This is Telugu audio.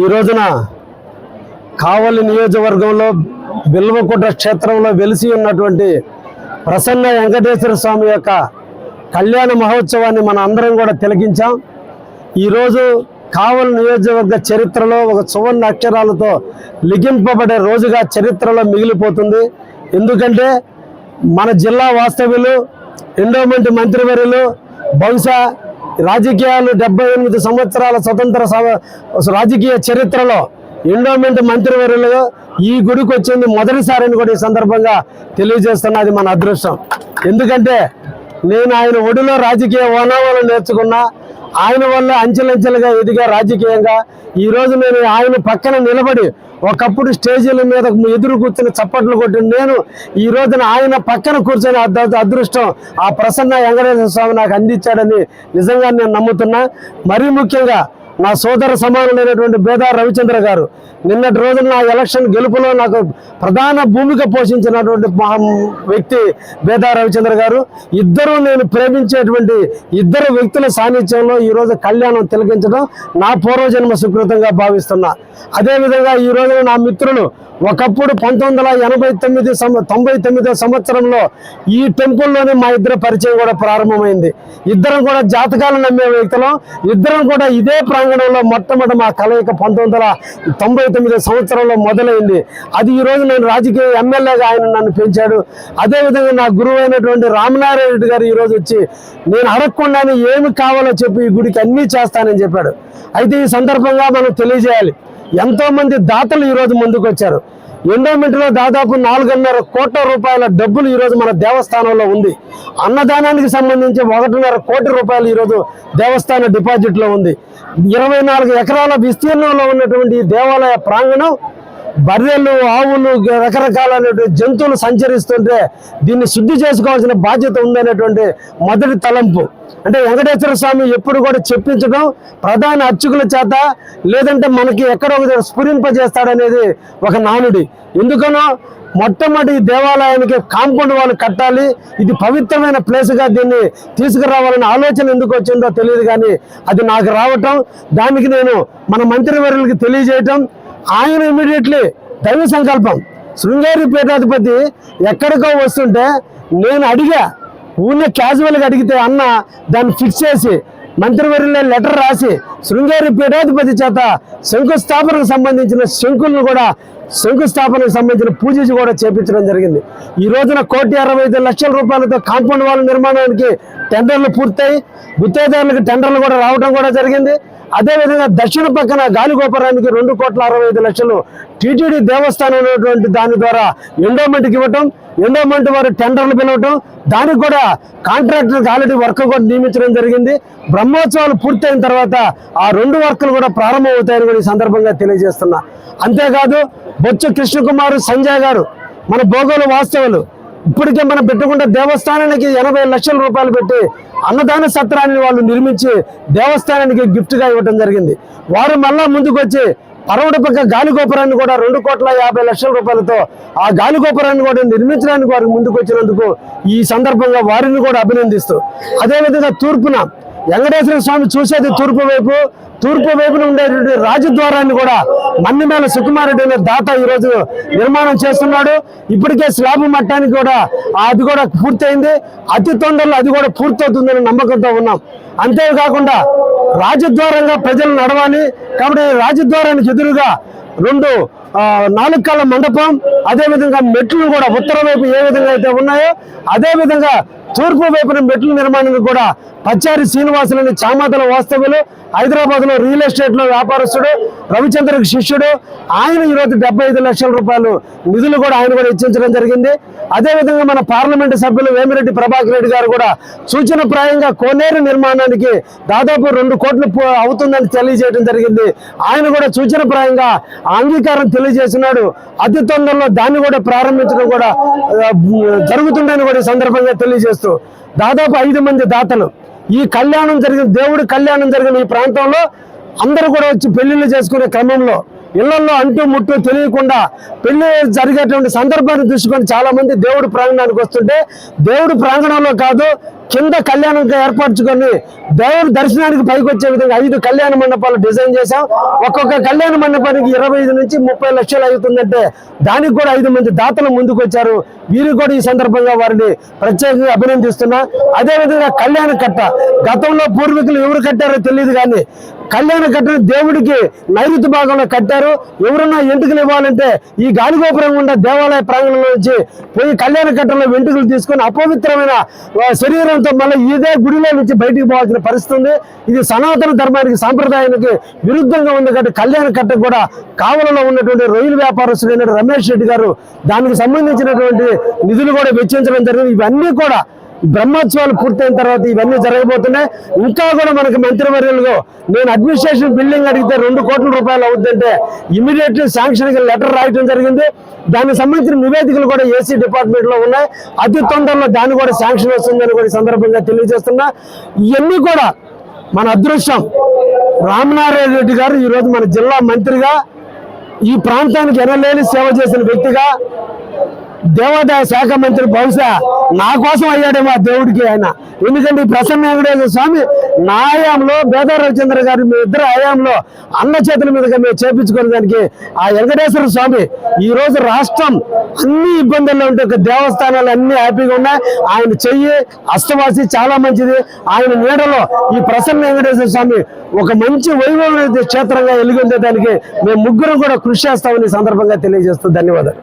ఈ రోజున కావలి నియోజకవర్గంలో బిల్వకుట్ర క్షేత్రంలో వెలిసి ఉన్నటువంటి ప్రసన్న వెంకటేశ్వర స్వామి యొక్క కళ్యాణ మహోత్సవాన్ని మన అందరం కూడా తిలకించాం. ఈరోజు కావలి నియోజకవర్గ చరిత్రలో ఒక సువర్ణ అక్షరాలతో లిఖింపబడే రోజుగా చరిత్రలో మిగిలిపోతుంది. ఎందుకంటే మన జిల్లా వాస్తవ్యులు ఎండోమెంట్ మంత్రివర్యులు బహుశా రాజకీయాలు డెబ్బై ఎనిమిది సంవత్సరాల స్వతంత్ర రాజకీయ చరిత్రలో ఎండోమెంట్ మంత్రివర్యులుగా ఈ గుడికి వచ్చింది మొదటిసారిని కూడా ఈ సందర్భంగా తెలియజేస్తున్నది మన అదృష్టం. ఎందుకంటే నేను ఆయన ఒడిలో రాజకీయ ఓనామాలు నేర్చుకున్నా ఆయన వల్ల అంచెలంచెలుగా ఎదిగా రాజకీయంగా. ఈ రోజు నేను ఆయన పక్కన నిలబడి ఒకప్పుడు స్టేజీల మీద ఎదురు కూర్చుని చప్పట్లు కొట్టి నేను ఈ రోజున ఆయన పక్కన కూర్చొని అదృష్టం ఆ ప్రసన్న వెంకటేశ్వర స్వామి నాకు అందించాడని నిజంగా నేను నమ్ముతున్నా. మరీ ముఖ్యంగా నా సోదర సమానులైనటువంటి బేదా రవిచంద్ర గారు నిన్నటి రోజున నా ఎలక్షన్ గెలుపులో నాకు ప్రధాన భూమిక పోషించినటువంటి మహా వ్యక్తి బేదా రవిచంద్ర గారు. ఇద్దరు నేను ప్రేమించేటువంటి ఇద్దరు వ్యక్తుల సాన్నిధ్యంలో ఈరోజు కళ్యాణం తిలకించడం నా పూర్వజన్మ సుకృతంగా భావిస్తున్నా. అదేవిధంగా ఈ రోజున నా మిత్రులు ఒకప్పుడు పంతొమ్మిది వందల ఎనభై తొమ్మిది తొంభై తొమ్మిదో సంవత్సరంలో ఈ టెంపుల్లోనే మా ఇద్దరు పరిచయం కూడా ప్రారంభమైంది. ఇద్దరం కూడా జాతకాలు నమ్మే వ్యక్తులం. ఇద్దరం కూడా ఇదే ప్రాంగణంలో మొట్టమొదటి మా కలయిక పంతొమ్మిది తొంభై తొమ్మిదో సంవత్సరంలో మొదలైంది. అది ఈరోజు నేను రాజకీయ ఎమ్మెల్యేగా ఆయన నన్ను పెంచాడు. అదేవిధంగా నా గురువు అయినటువంటి రామనారాయణ రెడ్డి గారు ఈరోజు వచ్చి నేను అడగకుండానే ఏమి కావాలో చెప్పి ఈ గుడికి అన్నీ చేస్తానని చెప్పాడు. అయితే ఈ సందర్భంగా మనం తెలియజేయాలి. ఎంతో మంది దాతలు ఈరోజు ముందుకు వచ్చారు. ఎండోమెంట్లో దాదాపు నాలుగున్నర కోట్ల రూపాయల డబ్బులు ఈరోజు మన దేవస్థానంలో ఉంది. అన్నదానానికి సంబంధించి ఒకటిన్నర కోటి రూపాయలు ఈరోజు దేవస్థాన డిపాజిట్లో ఉంది. ఇరవై నాలుగు ఎకరాల విస్తీర్ణంలో ఉన్నటువంటి ఈ దేవాలయ ప్రాంగణం బర్రెలు ఆవులు రకరకాలైనటువంటి జంతువులు సంచరిస్తుంటే దీన్ని శుద్ధి చేసుకోవాల్సిన బాధ్యత ఉందనేటువంటి మొదటి తలంపు. అంటే వెంకటేశ్వర స్వామి ఎప్పుడు కూడా చెప్పించడం ప్రధాన అర్చకుల చేత లేదంటే మనకి ఎక్కడో ఒక స్ఫురింపజేస్తాడనేది ఒక నానుడి. ఎందుకనో మొట్టమొదటి దేవాలయానికి కాంపౌండ్ వాళ్ళు కట్టాలి ఇది పవిత్రమైన ప్లేస్గా దీన్ని తీసుకురావాలనే ఆలోచన ఎందుకు వచ్చిందో తెలియదు కానీ అది నాకు రావటం దానికి నేను మన మంత్రివర్యులకి తెలియజేయటం ఆయన ఇమీడియట్లీ దైవ సంకల్పం. శృంగేరి పీఠాధిపతి ఎక్కడికో వస్తుంటే నేను అడిగా ఊళ్ళో క్యాజువల్గా అడిగితే అన్న దాన్ని ఫిక్స్ చేసి మంత్రివర్యులే లెటర్ రాసి శృంగేరి పీఠాధిపతి చేత శంకుస్థాపనకు సంబంధించిన శంకులను కూడా శంకుస్థాపనకు సంబంధించిన పూజ కూడా చేపించడం జరిగింది. ఈ రోజున కోటి అరవై ఐదు లక్షల రూపాయలతో కాంపౌండ్ వాళ్ళ నిర్మాణానికి టెండర్లు పూర్తయి గుత్తేదారులకు టెండర్లు కూడా రావడం కూడా జరిగింది. అదేవిధంగా దక్షిణ పక్కన గాలిగోపురానికి రెండు కోట్ల అరవై ఐదు లక్షలు టీటీడీ దేవస్థానం ఉన్నటువంటి దాని ద్వారా ఎండోమెంట్కి ఇవ్వటం ఎండోమెంట్ వారు టెండర్లు పిలవటం దానికి కూడా కాంట్రాక్టర్కి ఆల్రెడీ వర్క్ కూడా నియమించడం జరిగింది. బ్రహ్మోత్సవాలు పూర్తయిన తర్వాత ఆ రెండు వర్కులు కూడా ప్రారంభమవుతాయని కూడా ఈ సందర్భంగా తెలియజేస్తున్నా. అంతేకాదు బొచ్చు కృష్ణకుమార్ సంజయ్ గారు మన భోగోలు వాస్తవులు ఇప్పటికే మనం పెట్టుకుంటే దేవస్థానానికి ఎనభై లక్షల రూపాయలు పెట్టి అన్నదాన సత్రాన్ని వాళ్ళు నిర్మించి దేవస్థానానికి గిఫ్ట్గా ఇవ్వటం ఇవ్వడం జరిగింది. వారు మళ్ళా ముందుకు వచ్చి పరవడ పక్క గాలిగోపురాన్ని కూడా రెండు కోట్ల యాభై లక్షల రూపాయలతో ఆ గాలిగోపురాన్ని కూడా నిర్మించడానికి వారికి ముందుకు వచ్చినందుకు ఈ సందర్భంగా వారిని కూడా అభినందిస్తూ. అదేవిధంగా తూర్పున వెంకటేశ్వర స్వామి చూసేది తూర్పు వైపు తూర్పు వైపున ఉండేటువంటి రాజద్వారాన్ని కూడా మన్నిమేల సుకుమారెడ్డి అనే దాత ఈ రోజు నిర్మాణం చేస్తున్నాడు. ఇప్పటికే స్లాబ్ మట్టానికి కూడా అది కూడా పూర్తయింది. అతి తొందరలో అది కూడా పూర్తవుతుందని నమ్మకంతో ఉన్నాం. అంతేకాకుండా రాజద్వారంగా ప్రజలు నడవాలి. కాబట్టి రాజద్వారానికి ఎదురుగా రెండు నాలుగు కాళ్ళ మండపం అదేవిధంగా మెట్లు కూడా ఉత్తర వైపు ఏ విధంగా అయితే ఉన్నాయో అదేవిధంగా తూర్పు వైపున మెట్ల నిర్మాణానికి కూడా పచ్చారి శ్రీనివాసులని చామాతల వాస్తవ్యులు హైదరాబాద్లో రియల్ ఎస్టేట్లో వ్యాపారస్తుడు రవిచంద్ర శిష్యుడు ఆయన ఈరోజు డెబ్బై ఐదు లక్షల రూపాయలు నిధులు కూడా ఆయన కూడా ఇచ్చించడం జరిగింది. అదేవిధంగా మన పార్లమెంటు సభ్యులు వేమిరెడ్డి ప్రభాకర్ రెడ్డి గారు కూడా సూచన ప్రాయంగా కోనేరు నిర్మాణానికి దాదాపు రెండు కోట్లు అవుతుందని తెలియజేయడం జరిగింది. ఆయన కూడా సూచన ప్రాయంగా అంగీకారం తెలియజేసినాడు అతి తొందరలో దాన్ని కూడా ప్రారంభించడం కూడా జరుగుతుందని కూడా సందర్భంగా తెలియజేస్తుంది తెలియజేస్తూ దాదాపు ఐదు మంది దాతలు ఈ కళ్యాణం జరిగిన దేవుడి కళ్యాణం జరిగిన ఈ ప్రాంతంలో అందరూ కూడా వచ్చి పెళ్ళిళ్ళు చేసుకునే క్రమంలో ఇళ్ళలో అంటూ ముట్టు తెలియకుండా పెళ్ళి జరిగేటువంటి సందర్భాన్ని చూసుకొని చాలా మంది దేవుడి ప్రాంగణానికి వస్తుంటే దేవుడి ప్రాంగణంలో కాదు కింద కళ్యాణం ఏర్పరచుకొని దేవుడి దర్శనానికి పైకి వచ్చే విధంగా ఐదు కళ్యాణ మండపాలు డిజైన్ చేశాం. ఒక్కొక్క కళ్యాణ మండపానికి ఇరవై ఐదు నుంచి ముప్పై లక్షలు అవుతుందంటే దానికి కూడా ఐదు మంది దాతలు ముందుకు వచ్చారు. వీరు కూడా ఈ సందర్భంగా వారిని ప్రత్యేకంగా అభినందిస్తున్నా. అదేవిధంగా కళ్యాణ కట్ట గతంలో పూర్వీకులు ఎవరు కట్టారో తెలియదు కానీ కళ్యాణ కట్టను దేవుడికి నైరుతి భాగంలో కట్టారు. ఎవరన్నా ఎంటుకలు ఇవ్వాలంటే ఈ గాలిగోపురం గుండా దేవాలయ ప్రాంగణంలో నుంచి పోయి కళ్యాణ కట్టంలో వెంట్రుకలు తీసుకొని అపవిత్రమైన శరీరంతో మళ్ళీ ఇదే గుడిలో నుంచి బయటికి పోవాల్సిన పరిస్థితి ఉంది ఇది సనాతన ధర్మానికి సాంప్రదాయానికి విరుద్ధంగా ఉంది కాబట్టి కళ్యాణ కట్ట కూడా కావలలో ఉన్నటువంటి రొయ్యల వ్యాపారస్తుడైన రమేష్ రెడ్డి గారు దానికి సంబంధించినటువంటి నిధులు కూడా వెచ్చించడం జరిగింది. ఇవన్నీ కూడా బ్రహ్మోత్సవాలు పూర్తయిన తర్వాత ఇవన్నీ జరగబోతున్నాయి. ఇంకా కూడా మనకు మంత్రివర్యులుగా నేను అడ్మినిస్ట్రేషన్ బిల్డింగ్ అడిగితే రెండు కోట్ల రూపాయలు అవుతుందంటే ఇమీడియట్లీ శాంక్షన్ లెటర్ రాయడం జరిగింది. దానికి సంబంధించిన నివేదికలు కూడా ఏసీ డిపార్ట్మెంట్లో ఉన్నాయి. అతి తొందరలో దాన్ని కూడా శాంక్షన్ వస్తుందని కూడా సందర్భంగా తెలియజేస్తున్నా. ఇవన్నీ కూడా మన అదృష్టం. రామనారాయణ రెడ్డి గారు ఈరోజు మన జిల్లా మంత్రిగా ఈ ప్రాంతానికి ఎనలేని సేవ చేసిన వ్యక్తిగా దేవాదాయ శాఖ మంత్రి బహుశా నా కోసం అయ్యాడేమో ఆ దేవుడికి ఆయన. ఎందుకంటే ఈ ప్రసన్న వెంకటేశ్వర స్వామి నా హయాంలో బేద రవిచంద్ర గారి మీ ఇద్దరు హయాంలో అన్న చేతుల మీదుగా మేము చేపించుకోవడానికి ఆ వెంకటేశ్వర స్వామి ఈ రోజు రాష్ట్రం అన్ని ఇబ్బందుల్లో ఉంటే ఒక దేవస్థానాలు అన్ని హ్యాపీగా ఉన్నాయి. ఆయన చెయ్యి అష్టవాసి చాలా మంచిది. ఆయన నీడలో ఈ ప్రసన్న వెంకటేశ్వర స్వామి ఒక మంచి వైభవ క్షేత్రంగా వెలుగొందే దానికి మేము ముగ్గురు కూడా కృషి చేస్తామని సందర్భంగా తెలియజేస్తూ ధన్యవాదాలు.